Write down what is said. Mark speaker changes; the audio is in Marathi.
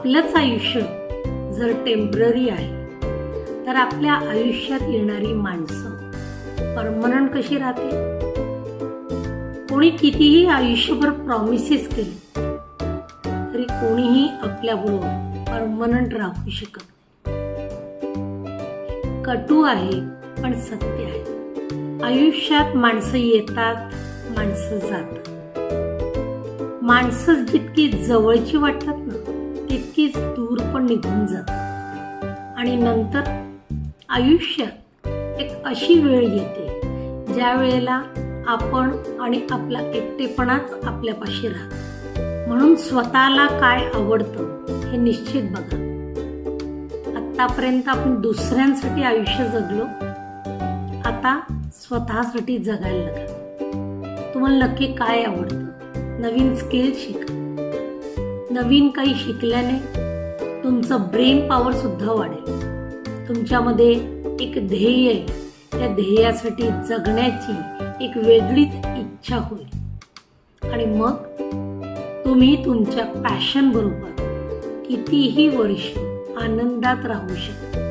Speaker 1: आपलंच आयुष्य जर टेंपररी आहे तर आपल्या आयुष्यात येणारी माणसं परमनंट कशी राहते कोणी कितीही आयुष्यभर प्रॉमिसेस केले तरी कोणीही आपल्याबरोबर परमनंट राहू शकत नाही. कटू आहे पण सत्य आहे. आयुष्यात माणसं येतात माणसं जातात. माणसं जितकी जवळची वाटतात ना तितकीच दूर पण निघून जात. आणि नंतर आयुष्यात एक अशी वेळ येते ज्या वेळेला आपण आणि आपला एकटेपणाच आपल्यापाशी राहतो. म्हणून स्वतःला काय आवडतं हे निश्चित बघा. आत्तापर्यंत आपण दुसऱ्यांसाठी आयुष्य जगलो आता स्वतःसाठी जगायला लागा तुम्हाला नक्की काय आवडतं? नवीन स्किल शिका. नवीन काही शिकल्याने तुमचं ब्रेन पॉवर सुद्धा वाढेल. तुमच्यामध्ये एक ध्येय त्या ध्येयासाठी जगण्याची एक वेगळीच इच्छा होईल. आणि मग तुम्ही तुमच्या पॅशन बरोबर कितीही वर्ष आनंदात राहू शकता.